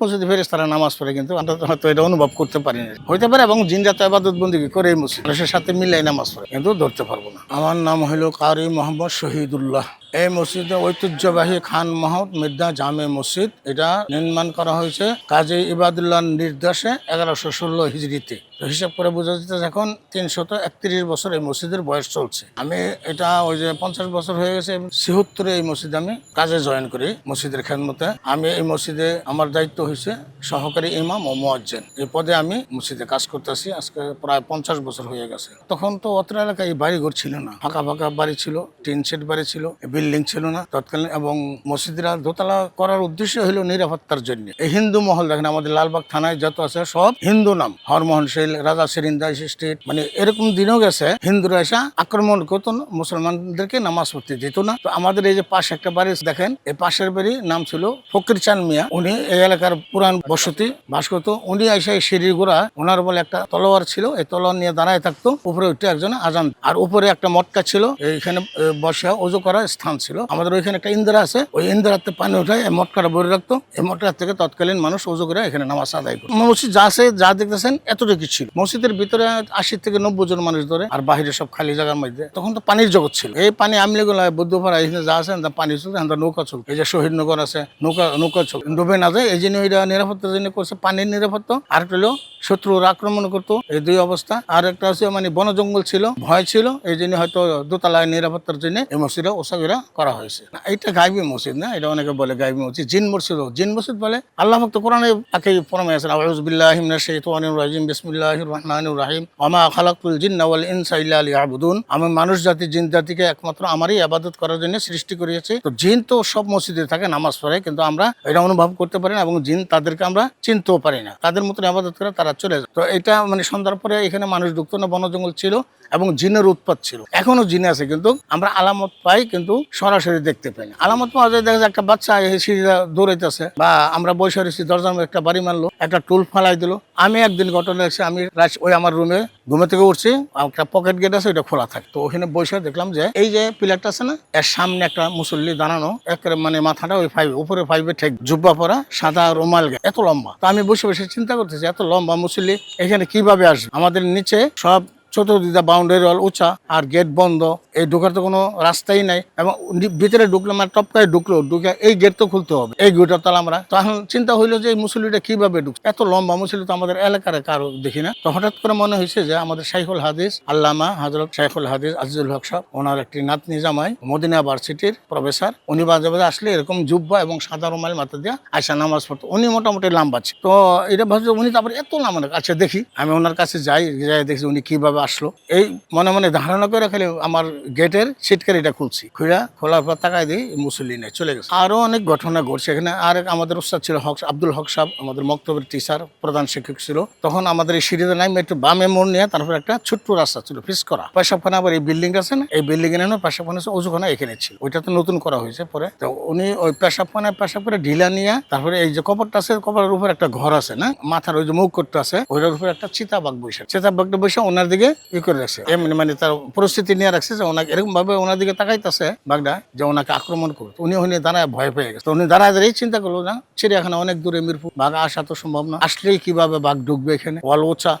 মসজিদে ফেরেস তারা নামাজ পড়ে কিন্তু আমরা হয়তো এটা অনুভব করতে পারি না হইতে পারে এবং জিনরা তো আবাদত বন্দি করে মুসলিম। মানুষের সাথে মিলাই নামাজ পড়ে, কিন্তু ধরতে পারব না। আমার নাম হলো কারি মোহাম্মদ শহীদুল্লাহ। এই মসজিদে ঐতিহ্যবাহী খান মাহমুদ মির্জা জামে মসজিদ, এটা নির্মাণ করা হয়েছে কাজী ইবাদুল্লাহ নির্দেশে এগারোশো ষোলো হিজড়িতে। হিসাব করে বোঝা যাচ্ছে এখন তিনশত একত্রিশ বছর এই মসজিদের বয়স চলছে। আমি এটা ওই যে পঞ্চাশ বছর হয়ে গেছে ছিহত্তরে এই মসজিদে আমি কাজে জয়েন করি মসজিদের খেদমতে। আমি এই মসজিদে আমার দায়িত্ব হয়েছে সহকারী ইমাম ও মোয়াজ্জেন। এই পদে আমি মসজিদে কাজ করতেছি, আজকে প্রায় পঞ্চাশ বছর হয়ে গেছে। তখন তো অত্র এলাকায় এই বাড়িঘর ছিল না। ফাঁকা ফাঁকা বাড়ি ছিল, টিন সেট বাড়ি ছিল বিল্ডিং ছিল না তৎকালীন, এবং মসজিদরা দোতলা করার উদ্দেশ্য হলো নিরাপত্তার জন্য। এই হিন্দু মহল দেখেন, আমাদের লালবাগ থানায় যত আছে সব হিন্দু নাম। হরমোহন শৈল রাজা সেরিন্দাস স্টেট মানে এরকম দিনও গেছে, হিন্দুরা এসে আক্রমণ করতো না, মুসলমানদেরকে নামাজ পড়তে দিত না। তো আমাদের এই যে পাশে একটা বাড়ি দেখেন, এই পাশের বাড়ি নাম ছিল ফকির চান মিয়া। উনি এই এলাকার পুরান বসতি বাস করতো। উনি এসে এই সিঁড়ির গোড়া, ওনার বলে একটা তলোয়ার ছিল, এই তলোয়ার নিয়ে দাঁড়ায় থাকতো, উপরে উঠে একজন আজান আর উপরে একটা মটকা ছিল, এইখানে বসে অজু করা, স্থান ছিল। আমাদের ওইখানে একটা ইন্দিরা আছে। ওই ইন্দিরাতে পানি উঠায়, এই মটকাটা ভরে রাখতো। এই মটকা থেকে তৎকালীন মানুষ অজু করে এখানে নামাজ আদায় করতো। মসজিদ যা আছে, যা দেখতেছেন এতটুকু ছিল। মসজিদের ভিতরে আশি থেকে নব্বই জন মানুষ ধরে আর বাহিরে সব খালি জায়গার মধ্যে। তখন তো পানির জগৎ ছিল। এই পানি আমলে গুলো বুদ্ধপাড়া, এখানে যা আছে পানি চলছে নৌকা চল এই যে শহীদ নগর আছে, নৌকা নৌকা চল ডুবে না যায়, এই জন্য এটা নিরাপত্তার জন্য করছে, পানির নিরাপত্তা। আর হলো শত্রুর আক্রমণ করতো, এই দুই অবস্থা। আর একটা হচ্ছে মানে বন জঙ্গল ছিল, ভয় ছিল, এই জন্য হয়তো দোতলায় নিরাপত্তার জন্য এই মসজিদটা ওসাগিরা করা হয়েছে। এটা গাইবি মসজিদ না, এটা অনেকে বলে গাইবি মসজিদ। জিন মসজিদ জিন মসজিদ বলে আল্লাহ ভক্ত কোরআনে তাকে ফরমে আছে আউযুবিল্লাহি মিনাশ শাইতানির রাজিম, বিসমিল্লাহির রহমানির রহিম ওমা খালাকতুল জিন্না ওয়াল ইনসা ইল্লা লিয়াবুদুন। আমি মানুষ জাতি, জিন জাতিকে একমাত্র আমারই ইবাদত করার জন্য সৃষ্টি করিয়েছি। তো জিন তো সব মসজিদে থাকে, নামাজ পড়ে, কিন্তু আমরা এটা অনুভব করতে পারি না এবং জিন তাদেরকে আমরা চিনতেও পারি না। তাদের মতন আবাদত করে তারা চলে যায়। তো এটা মানে সন্ধ্যার পরে এখানে মানুষ ঢুকতো না বন জঙ্গল ছিল এবং জিনের উৎপাত ছিল। এখনও জিনে আছে, কিন্তু আমরা আলামত পাই, কিন্তু সরাসরি দেখতে পাই আলামত যায় দেখা একটা বাচ্চা দৌড়াইতেছে বা আমরা বসে রয়েছি, দরজার একটা বাড়ি মারলো, একটা টুল ফালাই দিল। আমি একদিন ঘটনা দেখছি আমি ওই আমার রুমে ঘুমে থেকে উঠছি, একটা পকেট গেট আছে ওটা খোলা থাকে। তো ওখানে বসে দেখলাম যে এই যে পিলারটা আছে না, এর সামনে একটা মুসল্লি দাঁড়ানো এক মানে মাথাটা ওই ফাইভ উপরে ফাইভে ঠেক, জুব্বা পরা, সাদা রুমাল এত লম্বা। তো আমি বসে বসে চিন্তা করতেছি, এত লম্বা মুসল্লি এখানে কীভাবে আসবে? আমাদের নিচে সব চতুর্দিকে বাউন্ডারি ওয়াল উঁচা আর গেট বন্ধ। এই ঢোকার তো কোনো রাস্তাই নাই এবং ভিতরে ঢুকলে মানে টপকায় ঢুকলো, ঢুকে এই গেট তো খুলতে হবে। এই গেটের তালা আমরা তখন চিন্তা হইল যে এই মুসল্লিটা কীভাবে ঢুকছে? এত লম্বা মুসল্লি তো আমাদের এলাকার কারও দেখি না। তো হঠাৎ করে মনে হয়েছে যে আমাদের শাইখুল হাদিস, আল্লামা হজরত শাইখুল হাদিস আজিজুল হক সাহেব, ওনার একটি নাতনি জামাই, মদিনা ভার্সিটির প্রফেসর। উনি বাজে বাজে আসলে এরকম জুব্বা এবং সাদা রুমাল মাথা দিয়ে আয়সা নামাজ পড়তো। উনি মোটামুটি লাম্বা ছিল। তো এটা ভাবছে উনি তারপরে এত লাম্বা আচ্ছা দেখি। আমি ওনার কাছে যাই যাই দেখছি উনি কীভাবে আসলো। এই মনে মনে ধারণা করে খালি আমার গেটের সিটকারিটা খুলছি। খুঁড়া খোলার পর তাকাই দিই মুসল্লি নেই, চলে গেছে। আরও অনেক ঘটনা ঘটছে এখানে। আর আমাদের উস্তাদ ছিল হক আব্দুল হক সাহেব, আমাদের মক্তবের টিচার প্রধান শিক্ষক ছিল। তখন আমাদের এই সিঁড়িতে নামে একটু বামে মোড় নিয়ে তারপর একটা ছোট্ট রাস্তা ছিল ফিস করা। পেশাবখানা আবার এই বিল্ডিং আছে না? এই বিল্ডিং নামে পেশাবখানা আছে এখানে ছিল। ওইটা তো নতুন করা হয়েছে পরে। তো উনি ওই পেশাবখানায় পেশাব করে ঢিলা নিয়ে তারপরে এই যে কবরটা আছে, কবরের উপর একটা ঘর আছে না? মাথার ওই যে মুখ করতে আছে, ওইটার উপর একটা চিতাবাগ বসে চিতাবাগটা বসে ওনার দিকে ই করে রাখছে। এমনি মানে তার পরিস্থিতি নিয়ে রাখছে যে ওনাকে এরকম ভাবে ওনার দিকে তাকাইতেছে যে ওনাকে আক্রমণ উনি উনি দাঁড়ায় ভয় পেয়ে গেছে। উনি দাঁড়ায় চিন্তা করল না, চিড়িয়াখানা অনেক দূরে মিরপুর। বাঘ আসা তো সম্ভব না। আসলেই কীভাবে বাঘ ঢুকবে এখানে? ওয়াল ওচা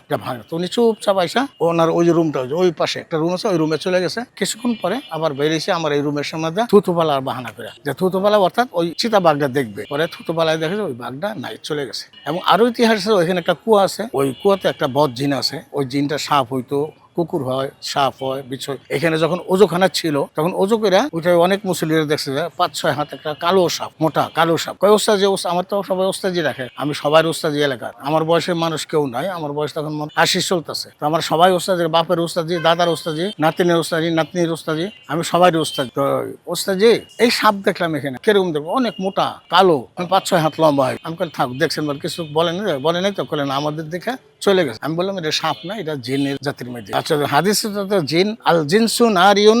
তো উনি চুপচাপ আইসা ওনার ওই রুমটা ওই পাশে একটা রুম আছে, ওই রুমে চলে গেছে। কিছুক্ষণ পরে আবার বেরিয়েছে আমার এই রুমের সামনে থুতুপালা আর বাহানা করে। যে থুতুপালা অর্থাৎ ওই চিতা বাঘটা দেখবে। পরে থুতুপালায় দেখে ওই বাঘটা নাই, চলে গেছে। এবং আরও ইতিহাস ওইখানে একটা কুয়া আছে। ওই কুয়াতে একটা বদ জিন আছে। ওই জিনটা সাপ হইতো কুকুর হয়, সাপ হয় বিছয় এখানে যখন ওজোখানা ছিল, তখন ওজো করে ওইটা অনেক মুসলিরা দেখছে পাঁচ, ছয় হাত একটা কালো সাপ, মোটা কালো সাপ। কয়, ওস্তাদ আমার তো সবাই ওস্তাজি রাখে আমি সবার ওস্তাজি এলাকার। আমার বয়সের মানুষ কেউ নাই, আমার বয়স তখন আশি চলতেছে। তো আমার সবাই ওস্তাজি বাপের ওস্তাজি দাদার ওস্তাজি নাতিনের ওস্তাজি নাতনির ওস্তাজি আমি সবাই ওস্তাদ। তো ওস্তাজি এই সাপ দেখলাম এখানে। কীরকম দেখব? অনেক মোটা, কালো। পাঁচ, ছয় হাত লম্বা হয়। আমি থাক, দেখছেন, কিছু বলেন বলে নাই তো বলেন আমাদের দেখে চলে গেছে। আমি বললাম, এটা সাপ না, এটা জিনের জাতির মধ্যে। আচ্ছা হাদিস জিন, আল জিনসুন আর নারিউন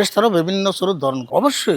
ফেরেশতারও বিভিন্ন স্বরূপ ধারণ অবশ্যই।